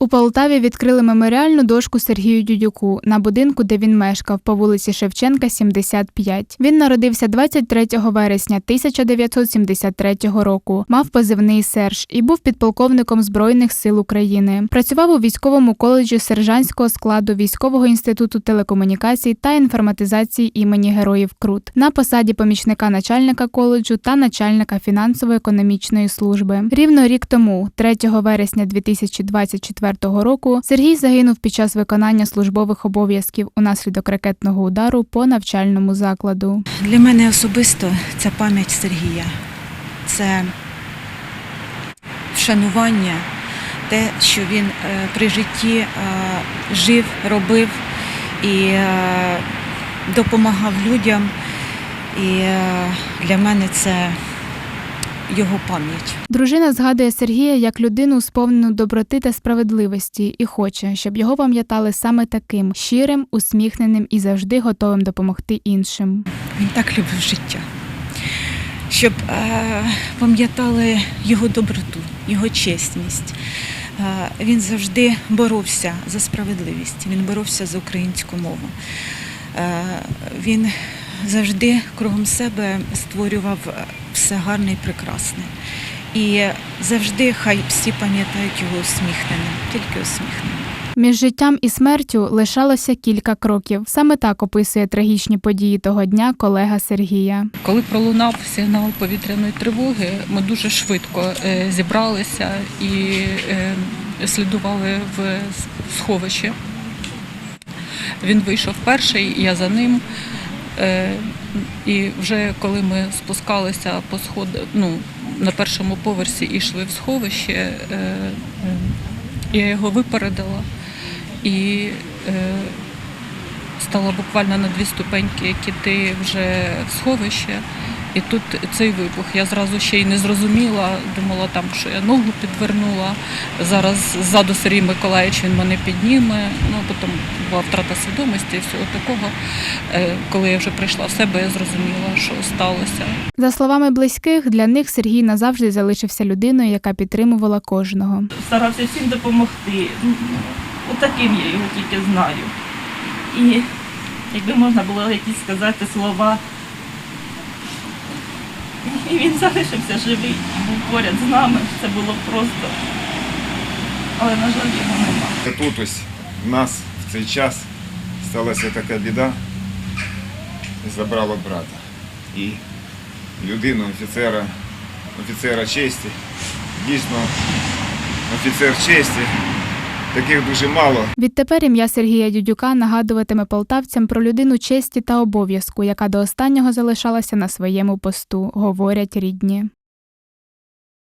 У Полтаві відкрили меморіальну дошку Сергію Дюдюку на будинку, де він мешкав, по вулиці Шевченка, 75. Він народився 23 вересня 1973 року, мав позивний Серж і був підполковником Збройних сил України. Працював у військовому коледжі сержантського складу Військового інституту телекомунікацій та інформатизації імені Героїв Крут на посаді помічника начальника коледжу та начальника фінансово-економічної служби. Рівно рік тому, 3 вересня 2024 року, Сергій загинув під час виконання службових обов'язків унаслідок ракетного удару по навчальному закладу. Для мене особисто ця пам'ять Сергія це вшанування, те, що він е, при житті е, жив, робив і е, допомагав людям. І для мене це його пам'ять. Дружина згадує Сергія як людину, сповнену доброти та справедливості, і хоче, щоб його пам'ятали саме таким щирим, усміхненим і завжди готовим допомогти іншим. Він так любив життя, щоб е, пам'ятали його доброту, його чесність. Е, він завжди боровся за справедливість, він боровся за українську мову. Е, він завжди кругом себе створював все гарне і прекрасне. І завжди хай всі пам'ятають його усміхненим, тільки усміхненим. Між життям і смертю лишалося кілька кроків. Саме так описує трагічні події того дня колега Сергія. Коли пролунав сигнал повітряної тривоги, ми дуже швидко е, зібралися і е, слідували в сховище. Він вийшов перший, я за ним. І вже коли ми спускалися по сходу, ну, на першому поверсі і йшли в сховище, е, е, я його випередила і е, стала буквально на дві ступеньки, як іти вже в сховище. І тут цей вибух. Я зразу ще й не зрозуміла, думала там, що я ногу підвернула. Зараз ззаду Сергій Миколаївич він мене підніме. Ну потім була втрата свідомості і всього такого. Е, Коли я вже прийшла в себе, я зрозуміла, що сталося. За словами близьких, для них Сергій назавжди залишився людиною, яка підтримувала кожного. старався всім допомогти. Ну, Отаким я його тільки знаю. І якби можна було якісь сказати слова. І він залишився живий, був поряд з нами. Це було просто. Але, на жаль, його нема. Тут ось в нас цей час сталася така біда, забрала брата. І людину, офіцера, офіцера честі, дійсно офіцер честі, таких дуже мало. Відтепер ім'я Сергія Дюдюка нагадуватиме полтавцям про людину честі та обов'язку, яка до останнього залишалася на своєму посту, говорять рідні.